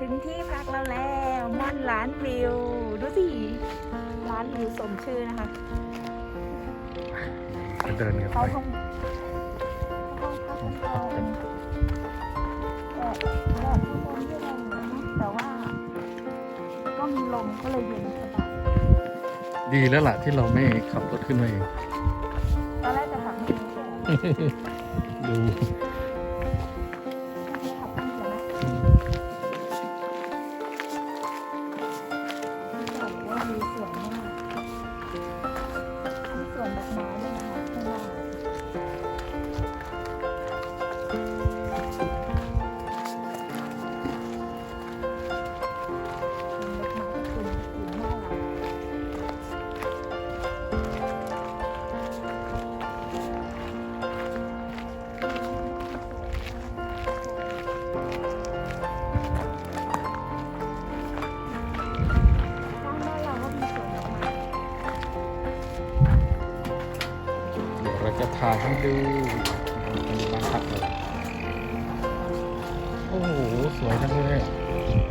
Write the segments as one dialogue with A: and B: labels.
A: ถึงที่พักเราแล้วม่อนร้านวิว ดูสิ ร้านวิวสมชื่อนะคะ
B: ไปเดินกัน
A: เขา
B: ไป
A: ห้องห้องพักกันก่อนแดดแดดข้างบนที่เราอยู่นะแต่ว่า ก็มีลมก็เลยเย็นสบาย
B: ดีแล้วล่ะที่เราไม่ขับรถขึ้นมาเอง
A: ตอนแรกจะขับไม่ได้แต่
B: ดู
A: เป็
B: นบ้านพักเราโอ้โห สวยจังเลย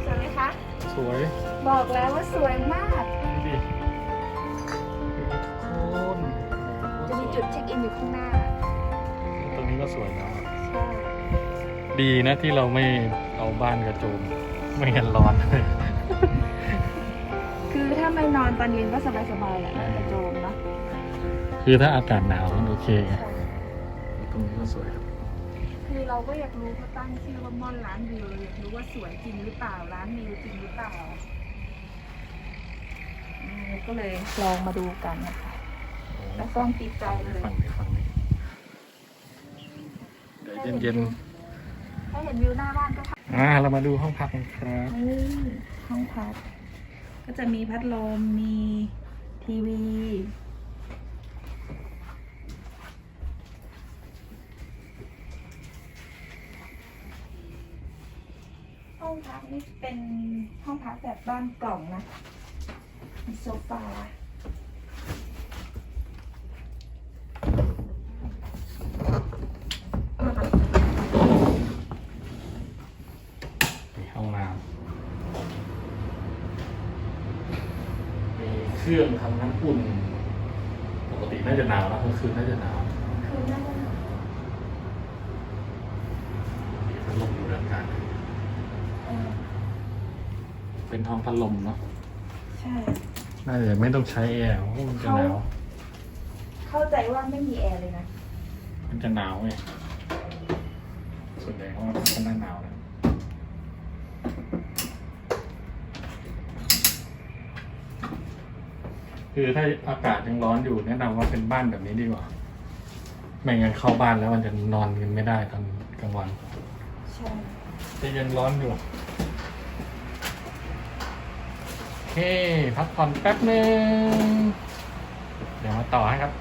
A: สวยไหมคะ
B: สวย
A: บอกแล้วว่าสวยมาก
B: ดูดิโคน
A: จะมีจุดเช็คอินอยู่ข้างหน้า
B: ตรงนี้ก็สวยนะ
A: ใช่
B: ดีนะที่เราไม่เอาบ้านกระโจมไม่งั้นร้อนเลย
A: คือถ้าไม่นอนตอนเย็นก็สบายๆแหละนอนกระโจมเนาะ
B: คือถ้าอากาศหนาวมันโอเคไงตรงนี้ ก็สวยครับ
A: คือเราก็อยากรู้เขาตั้งชื่อว่าม่อนร้านวิวเราอยากรู้ว่าสวยจริงหรือเปล่าร้านวิวจริงหรือเปล่าอืมก็เลยลองมาดูกันนะคะแล้วต้องติดใจเลย
B: ฝั่งนี้ฝั่งนี้เดี๋ยวเย็น
A: ถ้าเห็นวิวหน้าบ้านก็
B: ๆอ่าเรามาดูห้องพักกันครับ
A: นี่ห้องพักก็จะมีพัดลมมีทีวี เป็นห้องพักแบบบ้านกล่องนะมีโซฟา
B: มีห้องน้ำมีเครื่องทำน้ำอุ่น ปกติน่าจะหนาวนะกลางคืนน่าจะหนาว
A: คือน่าจะ
B: มีพัดลมอยู่ด้านกลาง
A: เออ
B: เป็นห้องพัดลมเนาะ
A: ใช่
B: น่าจะไม่ต้องใช้แอร์เพราะมันจะหนาว
A: เข้าใจว่าไม่มีแอร์เลยนะ
B: มันจะหนาวไงส่วนใหญ่เขาก็หน้าหนาวนะคือถ้าอากาศยังร้อนอยู่แนะนำว่าเป็นบ้านแบบนี้ดีกว่า ไม่งั้นเข้าบ้านแล้วมันจะนอนกันไม่ได้ตอนกลางวัน
A: ใช่
B: จะยังร้อนอยู่ โอ เค พักผ่อนแป๊บหนึ่งเดี๋ยวมาต่อให้ครับ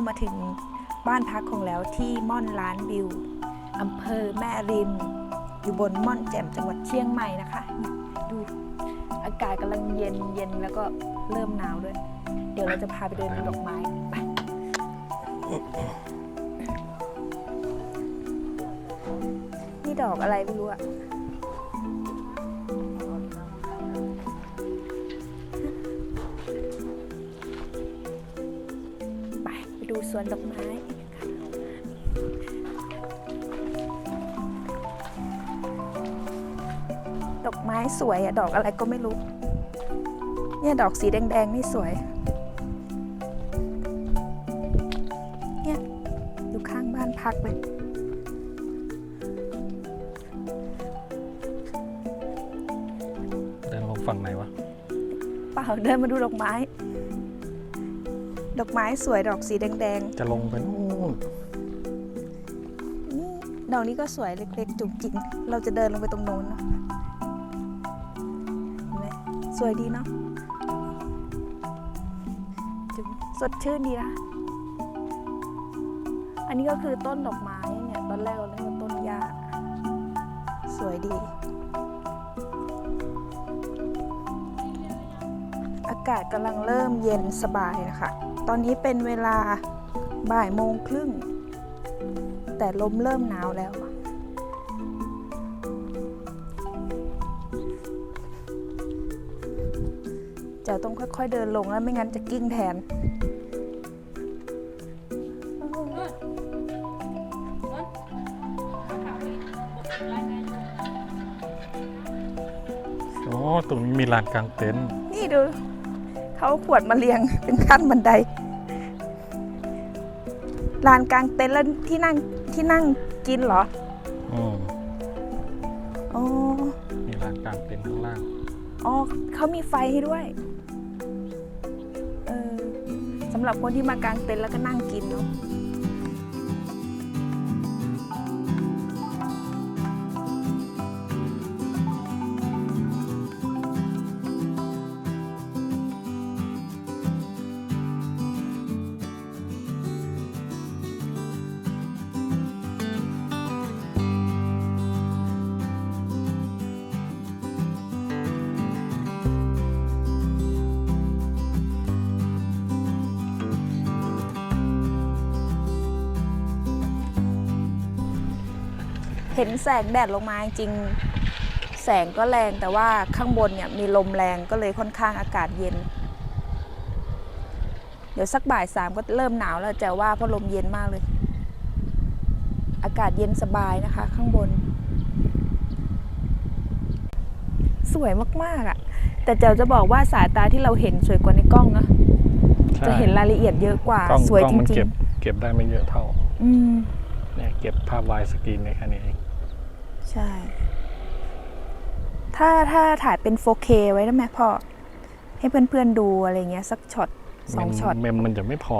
B: เรามา
A: ถึงบ้านพักของแล้วที่ม่อนล้านวิวอำเภอแม่ริม อยู่บนม่อนแจ่มจังหวัดเชียงใหม่นะคะ ดูอากาศกำลังเย็นเย็นแล้วก็เริ่มหนาวด้วย เดี๋ยวเราจะพาไปเดินดูดอกไม้ไปนี่ดอกอะไรไม่รู้อะ สวนดอกไม้ดอกไม้สวยอะดอกอะไรก็ไม่รู้ เนี่ยดอกสีแดงๆนี่สวย เนี่ยอยู่ข้างบ้านพักเลย
B: เดินลงฝั่งไหนวะ
A: เปล่าเดินมาดูดอกไม้ ดอกไม้สวยดอกสีแดง
B: จะลงไปนู่น
A: ๆนี่ดอกนี้ก็สวยเล็ก ๆ จุกจิกเราจะเดินลงไปตรงโน้นเนาะเห็นไหมสวยดีเนาะจุ๊บสดชื่นดีนะ อันนี้ก็คือต้นดอกไม้เนี่ยตอนแรกเราเรียกว่าต้นหญ้าสวยดี อากาศกำลังเริ่มเย็นสบายนะคะ ตอนนี้เป็นเวลาบ่ายโมงครึ่ง แต่ลมเริ่มหนาวแล้วอะจะต้องค่อยๆเดินลงแล้วไม่งั้นจะกิ้งแทน
B: โอ้ตรงนี้มีลานกลางเต็นท์
A: นี่ดู เขาเอาขวดมาเรียงเป็นขั้นบันไดลานกลางเต็นท์แล้วที่นั่งที่นั่งกินเหรอ
B: อืม
A: อ๋อ
B: มีลานกลางเต็นท์ข้างล่าง
A: อ๋อเขามีไฟให้ด้วยเออสำหรับคนที่มากางเต็นท์แล้วก็นั่งกินเนาะ ห็นแสงแดดลงมาจริงๆแสงก็แรงแต่ว่าข้างบนเนี่ยมีลมแรงก็เลยค่อนข้างอากาศเย็น เดี๋ยวสักบ่ายสามก็เริ่มหนาวแล้วแต่ว่าเพราะลมเย็นมากเลย อากาศเย็นสบายนะคะ ข้างบน สวยมากๆอะ่ะ แต่เจ้าจะบอกว่าสายตาที่เราเห็นสวยกว่าในกล้องนะ
B: ใช่
A: จะเห็นรายละเอียดเยอะกว่า
B: กล้อง
A: สวย
B: กล้อง
A: จ
B: มัน
A: ริ
B: เก็
A: ง
B: บเก็บได้ไม่เยอะเท่า
A: ๆอืม
B: เนี่ยเก็บภาพวายสกรีนในแค่นี้เอง
A: ใช่ ถ้าถ้าถ่ายเป็น 4K ไว้ได้ไหมพ่อ ให้เพื่อนๆดูอะไรเงี้ยสักช็อตสอง
B: เมม
A: ช็อต
B: เมมมันจะไม่พอ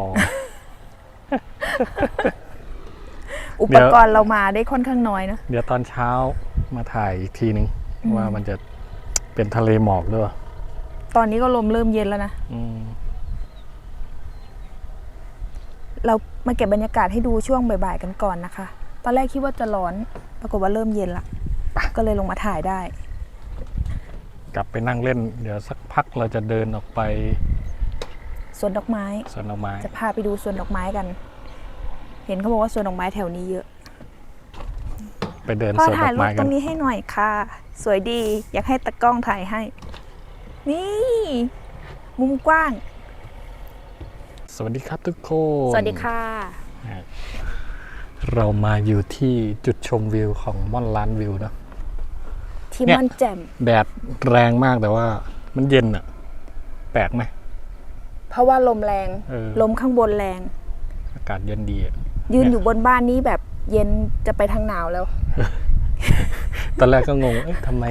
A: อุปกรณ์เรามาได้ค่อนข้างน้อยนะ
B: เดี๋ยวตอนเช้ามาถ่ายอีกทีนึง
A: อืม
B: ว่ามันจะเป็นทะเลหมอกด้วย
A: ตอนนี้ก็ลมเริ่มเย็นแล้วนะ
B: อืม
A: เรามาเก็บบรรยากาศให้ดูช่วงบ่ายๆกันก่อนนะคะ ตอนแรกคิดว่าจะร้อน ปรากฏว่าเริ่มเย็นละ ก็เลยลงมาถ่ายได้
B: กลับไปนั่งเล่น เดี๋ยวสักพักเราจะเดินออกไป
A: สวนดอกไม้
B: สวนดอกไม้
A: จะพาไปดูสวนดอกไม้กัน เห็นเขาบอกว่าสวนดอกไม้แถวนี้เยอะ
B: ไปเดิน
A: พ่อ
B: สวนด
A: ถ่า
B: อยก
A: รู
B: ไม้
A: ปต
B: กั
A: ร
B: น
A: งนี้ให้หน่อยค่ะ สวยดี อยากให้ตะกล้องถ่ายให้ นี่ มุมกว้าง
B: สวัสดีครับทุกคน
A: สวัสดีค่ะ
B: เรามาอยู่ที่จุดชมวิวของม่อนล้านวิวเนอะ
A: ที่
B: เนี่ย
A: ม่อนแจ่ม
B: แดดแรงมากแต่ว่ามันเย็นอะแปลกไหม
A: เพราะว่าลมแรง
B: เออ
A: ลมข้างบนแรง
B: อากาศเย็นดีอะ
A: ยืน
B: เนี่ย
A: อยู่บนบ้านนี้แบบเย็นจะไปทางหนาวแล้ว
B: ตอนแรกก็งง เอ๊ะทำไม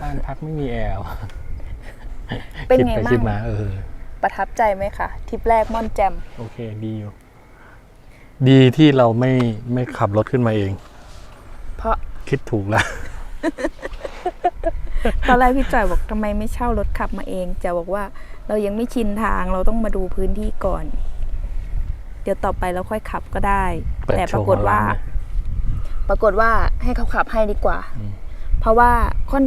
B: บ้านพักไม่มีแอร์วะ
A: เป็น
B: คิด
A: ไง
B: ไป
A: บ้าง
B: คิดมา เออ
A: ประทับใจไหมคะทริปแรกม่อนแจ่ม
B: โอเคดีอยู่ ดีที่เราไม่ไม่ขับรถขึ้นมาเอง
A: เพราะ
B: คิดถูกแล้ว
A: ตอนแรกพี่จ่อยบอกทำไมไม่เช่ารถขับมาเองจะบอกว่าเรายังไม่ชินทางเราต้องมาดูพื้นที่ก่อน เดี๋ยวต่อไปเราค่อยขับก็ได้
B: เปิด
A: แต่
B: โช
A: ปรา
B: ว์
A: กฏว่า
B: ร้านเลย
A: ปรากฏว่าให้เขาขับให้ดีกว่า
B: อืม
A: เพราะว่าค่อน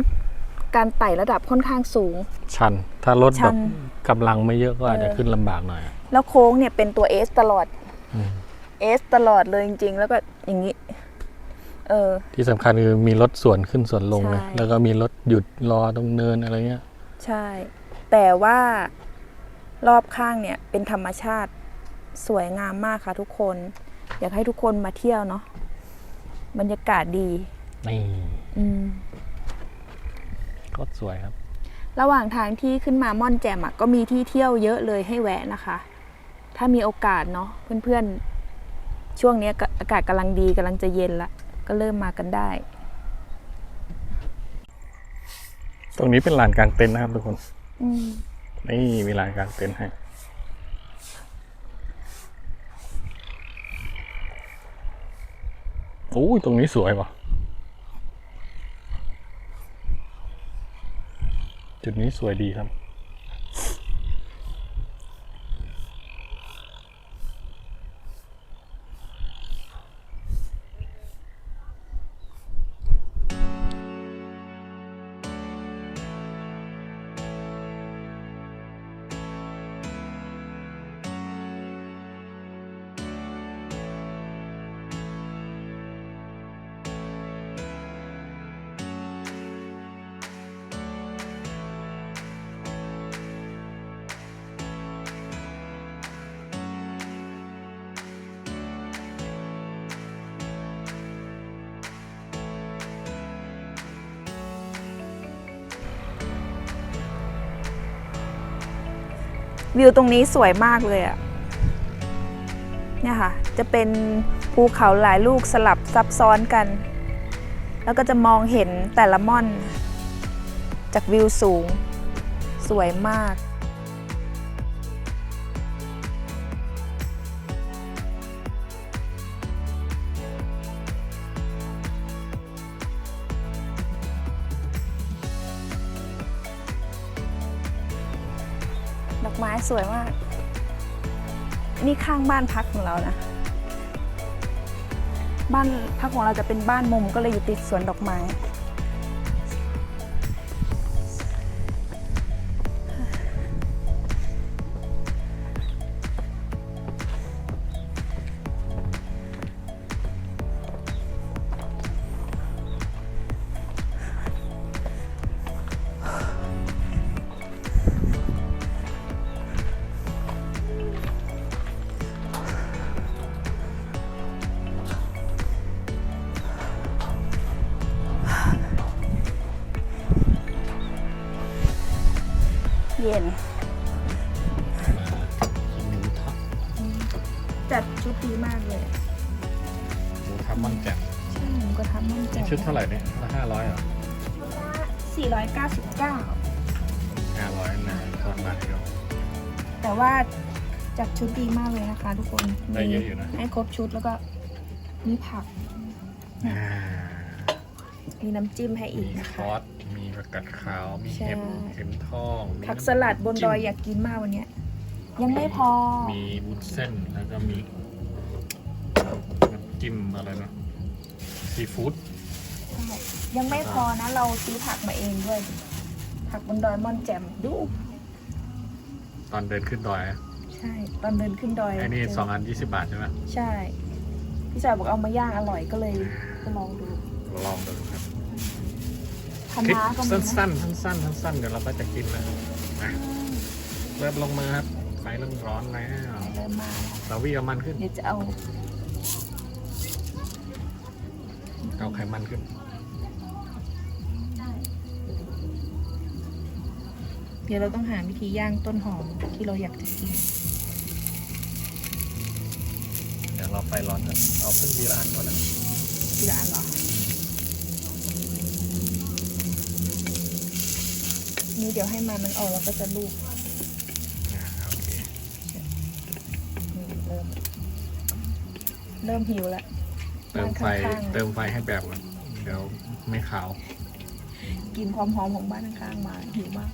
A: การไต่ระดับค่อนข้างสูง
B: ชัน ถ้ารถ
A: ชั
B: แบบ
A: น
B: กำลังไม่เยอะก็อาจจะ
A: เออ
B: ขึ้นลำบากหน่อย
A: แล้วโค้งเนี่ยเป็นตัวเอสตลอด
B: อืม
A: เอสตลอดเลยจริง ๆ แล้วก็อย่างนี้ เออ
B: ที่สำคัญคือมีรถสวนขึ้นสวนลงเลย
A: ใช่
B: แล้วก็มีรถหยุดรอตรงเนินอะไรเงี้ย
A: ใช่ แต่ว่ารอบข้างเนี่ยเป็นธรรมชาติสวยงามมากค่ะทุกคน อยากให้ทุกคนมาเที่ยวเนาะบรรยากาศดี
B: นี่
A: อืม
B: ก็สวยครับ
A: ระหว่างทางที่ขึ้นมาม่อนแจ่มอะก็มีที่เที่ยวเยอะเลยให้แวะนะคะ ถ้ามีโอกาสเนาะเพื่อนๆ ช่วงเนี้ยก็อากาศกำลังดีกำลังจะเย็นละก็เริ่มมากันได้
B: ตรงนี้เป็นลานกลางเต็นท์นะครับทุกคน
A: อืม
B: นี่มีลานกลางเต็นท์ให้โอ้ยตรงนี้สวยว่ะ จุดนี้สวยดีครับ
A: วิวตรงนี้สวยมากเลยอะเนี่ยค่ะ จะเป็นภูเขาหลายลูกสลับซับซ้อนกัน แล้วก็จะมองเห็นแต่ละม่อน จากวิวสูง สวยมาก สวยมาก นี่ข้างบ้านพักของเรานะ บ้านพักของเราจะเป็นบ้านมุมก็เลยอยู่ติดสวนดอกไม้ เย็น
B: หมูทับ
A: จัดชุดดีมากเลย
B: หมูทับมันแจ่ม
A: ใช่หมูกระทะมันแจ่ม
B: ชุดเท่าไหร่เนี่ยละห้าร้อยเหรอ
A: 499
B: ห้าร้อยนะตอนมาเดียว
A: แต่ว่าจัดชุดดีมากเลยนะคะ ทุกคน
B: ได้เยอะอยู่นะ
A: ให้ครบชุดแล้วก็มีผัก
B: อ่า
A: มีน้ำจิ้มให้อี
B: มี
A: กนะ
B: ค
A: คะ
B: อสมี ประกัดขาว มีเห็บ
A: ใช่
B: เข็มทองมี
A: ผักสลัดบนดอยอยากกินมากวันเนี้ย ยังไม่พอ
B: มีวุ้นเส้นแล้วก็มีน้ำจิ้มอะไรนะซีฟู้ด
A: ใช่ยังไม่พอนะ เราซื้อผักมาเองด้วย ผักบนดอยม่อนแจ่มดู
B: ตอนเดินขึ้นดอยอะ
A: ใช่ ตอนเดินขึ้นดอย
B: ไอ้นี่
A: เจ
B: สองอันยี่สิบบาทใช่ไหม
A: ใช่ พี่สาวบอกเอามาย่างอร่อยก็เลยก็ลองดู
B: ลองดู ครับ
A: คะ
B: คลิป
A: น้าก็มี
B: สั้น
A: นะ
B: ๆสั้นๆสั้นๆเดี๋ยวเราก็จะกินแล้วอะเริ่มลงมือครับไฟเริ่มร้อนแล้ว
A: เริ่มมา
B: เราวิ่งเอามันขึ้น
A: เดี๋ยวจะเอา
B: เอาไขมันขึ้น
A: เดี๋ยวเราต้องหาวิธีย่างต้นหอมที่เราอยากจะกิน
B: เดี๋ยวเราไฟร้อนกันเอาขึ้นทีละอันก่อนนะ
A: ทีละอันเหรอ นี่เดี๋ยวให้มันมันออกแล้วก็จะลูก
B: อ่าโอเค
A: นี่เริ่ม เริ่มหิวแล้ว
B: เติมไฟ
A: ข้างๆ
B: เติมไฟให้แบบก่อนเดี๋ยวไม่ขาว
A: กินความหอมของบ้านข้างๆมาหิวมาก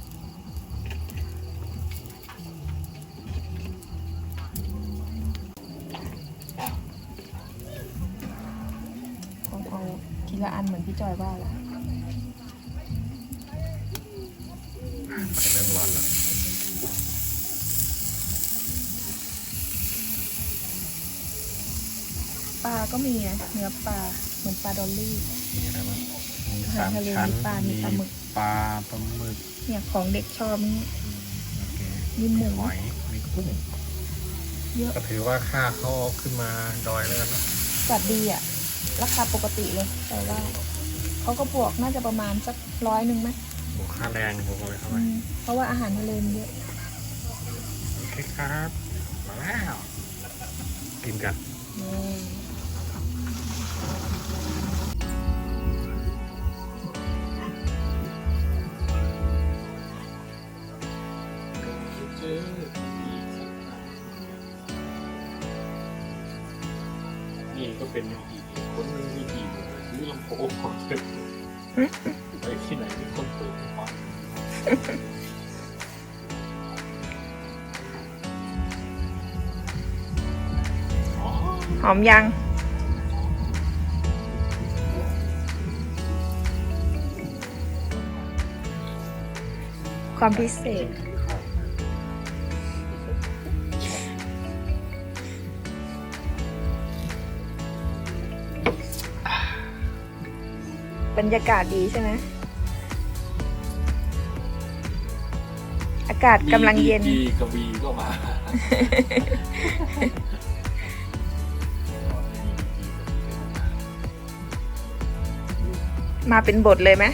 A: เอาเอาทีละอันเหมือนพี่จอยว่าแหละ
B: ไฟเริ่มร้อนแล้ว
A: ปลาก็มีนะเนื้อปลาเหมือนปลาดอลลี่
B: มีอะไรบ้างมี
A: อาหาร
B: สาม
A: ทะเล
B: ชั้น
A: มีปลามีปลาหมึก
B: ปลาปลาหมึก
A: เนี่ยของเด็กชอบนี่
B: อืมโอเค
A: มีหมู
B: หอยมีกุ้ง
A: เยอะ
B: ก็ถือว่าค่าเข้าขึ้นมาดอยแล้วกันเนอะ
A: จัดดีอะราคาปกติเลย แต่ว่าเขาก็บวกน่าจะประมาณสักร้อยหนึ่งไหม
B: บหัว ค่าแรงผมอะไรเข้าไป
A: เพราะว่าอาหารทะเลมันเยอะ
B: โอเคครับ มาแล้ว กินกัน นี่ อม
A: ยัง ความพิเศษ บรรยากาศดีใช่ไหมอากาศกำลังเย็น
B: ดีกวีก็มา
A: มาเป็นบทเลยไห
B: ม